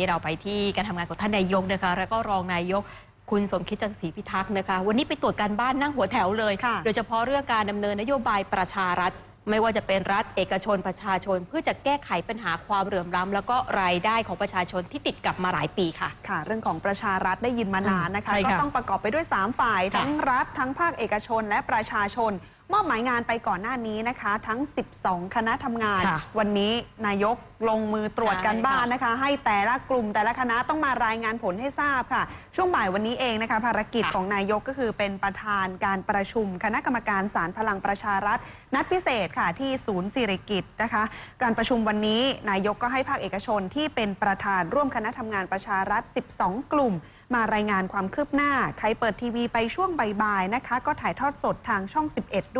นี้เราไปที่การทำงานของท่านนายกนะคะ แล้วก็รองนายกคุณสมคิดจตุศรีพิทักษ์นะคะ วันนี้ไปตรวจการบ้านนั่งหัวแถวเลยค่ะโดยเฉพาะเรื่องการดำเนินนโยบายประชารัฐ ไม่ว่าจะเป็นรัฐเอกชนประชาชน เพื่อจะแก้ไขปัญหาความเหลื่อมล้ำแล้วก็รายได้ของประชาชนที่ติดกับมาหลายปีค่ะค่ะ เรื่องของประชารัฐได้ยินมานานนะคะใช่ก็ค่ะต้องประกอบไปด้วย 3 ฝ่ายค่ะทั้งรัฐทั้งภาคเอกชนและประชาชน มอบหมายงานไปก่อนหน้านี้นะคะ ทั้ง 12 คณะทำงาน ค่ะวันนี้นายกลงมือตรวจกันใช่ค่ะบ้านนะคะ ให้แต่ละกลุ่มแต่ละคณะต้องมารายงานผลให้ทราบค่ะ ช่วงบ่ายวันนี้เองนะคะ ภารกิจค่ะของนายกก็คือเป็นประธานการประชุม คณะกรรมการสารพลังประชารัฐ นัดพิเศษค่ะที่ศูนย์สิริกิตนะคะ การประชุมวันนี้นายกก็ให้ภาคเอกชนที่เป็นประธานร่วมคณะทำงานประชารัฐ 12 กลุ่ม มารายงานความคืบหน้า ใครเปิดทีวีไปช่วงบ่ายๆนะคะ ก็ถ่ายทอดสดทางช่อง 11ด้วย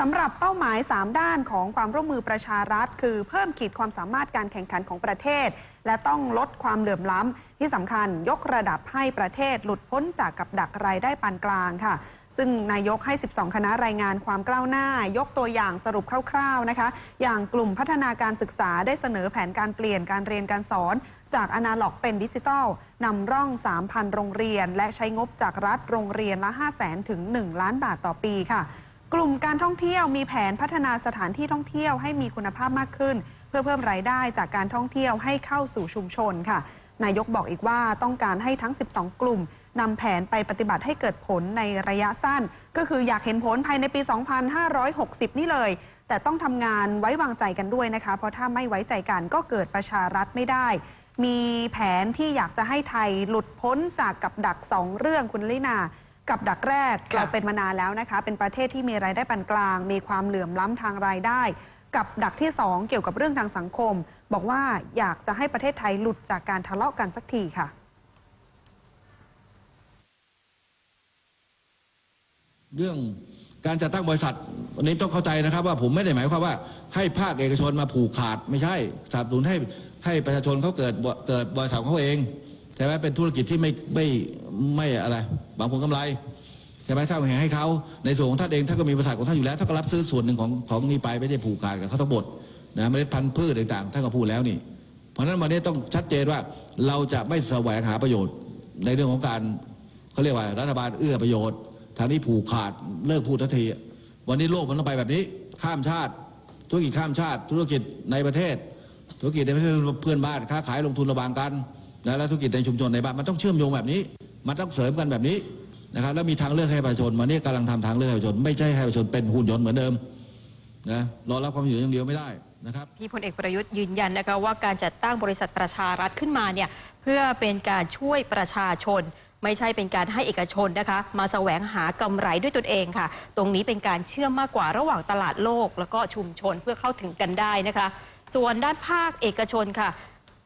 สำหรับเป้าหมาย 3 ด้านของความร่วมมือประชารัฐ คือเพิ่มขีดความสามารถการแข่งขันของประเทศ และต้องลดความเหลื่อมล้ำ ที่สำคัญยกระดับให้ประเทศหลุดพ้นจากกับดักรายได้ปานกลางค่ะ ซึ่งนายกให้ 12 คณะรายงานความก้าวหน้า ยกตัวอย่างสรุปคร่าวๆนะคะ อย่างกลุ่มพัฒนาการศึกษาได้เสนอแผนการเปลี่ยนการเรียนการสอน จากอนาล็อกเป็นดิจิทัลนำร่อง 3,000 โรงเรียน และใช้งบจากรัฐโรงเรียนละ 5 0 0 0 0 0ถึง 1 ล้านบาทต่อปีค่ะ กลุ่มการท่องเที่ยวมีแผนพัฒนาสถานที่ท่องเที่ยวให้มีคุณภาพมากขึ้น เพื่อเพิ่มรายได้จากการท่องเที่ยวให้เข้าสู่ชุมชนค่ะ นายกบอกอีกว่าต้องการให้ทั้ง 12 กลุ่มนำแผนไปปฏิบัติให้เกิดผลในระยะสั้น ก็คืออยากเห็นผลภายในปี 2560 นี่เลย แต่ต้องทำงานไว้วางใจกันด้วยนะคะ เพราะถ้าไม่ไว้ใจกันก็เกิดประชารัฐไม่ได้ มีแผนที่อยากจะให้ไทยหลุดพ้นจากกับดักสองเรื่องคุณลินา กับดักแรกค่ะเราเป็นมานานแล้วนะคะ เป็นประเทศที่มีรายได้ปานกลาง มีความเหลื่อมล้ำทางรายได้ กับดักที่ 2 เกี่ยวกับเรื่องทางสังคม บอกว่าอยากจะให้ประเทศไทยหลุดจากการทะเลาะกันสักทีค่ะ เรื่องการจัดตั้งบริษัทวันนี้ต้องเข้าใจนะครับ ว่าผมไม่ได้หมายความว่าให้ภาคเอกชนมาผูกขาดไม่ใช่สนับสนุนให้ให้ประชาชนเขาเกิดบเกิดบริษัทของเขาเอง ใช่ไหมเป็นธุรกิจที่ไม่ไม่ไม่อะไรหวังผลกำไรใช่ไหมสร้างแห่งให้เขาในส่วนของท่านเองท่านก็มีบริษัทของท่านอยู่แล้วท่านก็รับซื้อส่วนหนึ่งของของนี้ไปไม่ได้ผูกขาดกับเขาทั้งหมดนะเมล็ดพันธุ์พืชต่างๆท่านก็พูดแล้วนี่ เพราะฉะนั้นวันนี้ต้องชัดเจนว่าเราจะไม่แสวงหาประโยชน์ในเรื่องของการเขาเรียกว่ารัฐบาลเอื้อประโยชน์ทางนี้ผูกขาดเลิกพูดทันทีวันนี้โลกมันต้องไปแบบนี้ ข้ามชาติ ธุรกิจข้ามชาติ ธุรกิจในประเทศ ธุรกิจในประเทศเพื่อนบ้านค้าขายลงทุนระหว่างกัน และธุรกิจในชุมชนในบ้านมันต้องเชื่อมโยงแบบนี้ มันต้องเสริมกันแบบนี้นะครับแล้วมีทางเลือกให้ประชาชนวันนี้กำลังทำทางเลือกให้ประชาชนไม่ใช่ให้ประชาชนเป็นหุ่นยนต์เหมือนเดิมนะรอรับความอยู่อย่างเดียวไม่ได้นะครับที่พลเอกประยุทธ์ยืนยันนะคะว่าการจัดตั้งบริษัทประชารัฐขึ้นมาเนี่ยเพื่อเป็นการช่วยประชาชน ไม่ใช่เป็นการให้เอกชนนะคะมาแสวงหากำไรด้วยตนเองค่ะ ตรงนี้เป็นการเชื่อมมากกว่าระหว่างตลาดโลก แล้วก็ชุมชนเพื่อเข้าถึงกันได้นะคะ ส่วนด้านภาคเอกชนค่ะ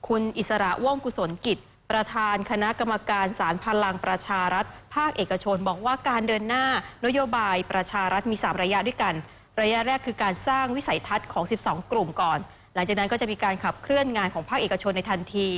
คุณอิสระว่องกุศลกิจ ประธานคณะกรรมการสารพลังประชารัฐ ภาคเอกชนบอกว่าการเดินหน้านโยบายประชารัฐมี 3 ระยะด้วยกัน ระยะแรกคือการสร้างวิสัยทัศน์ของ 12 กลุ่มก่อน หลังจากนั้นก็จะมีการขับเคลื่อนงานของภาคเอกชนในทันที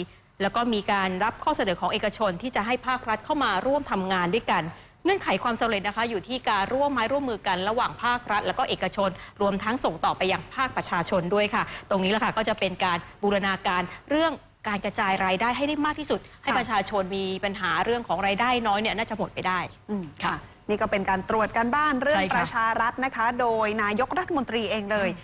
แล้วก็มีการรับข้อเสนอของเอกชนที่จะให้ภาครัฐเข้ามาร่วมทำงานด้วยกัน เงื่อนไขความสำเร็จนะคะอยู่ที่การร่วมไม้ร่วมมือกันระหว่างภาครัฐ แล้วก็เอกชน รวมทั้งส่งต่อไปยังภาคประชาชนด้วยค่ะ ตรงนี้แหละค่ะก็จะเป็นการบูรณาการเรื่องการกระจายรายได้ให้ได้มากที่สุด ให้ค่ะประชาชนมีปัญหาเรื่องของรายได้น้อยเนี่ยน่าจะหมดไปได้อืมค่ะค่ะ นี่ก็เป็นการตรวจการบ้านเรื่องใช่ค่ะประชารัฐนะคะ โดยนายกรัฐมนตรีเองเลยอีก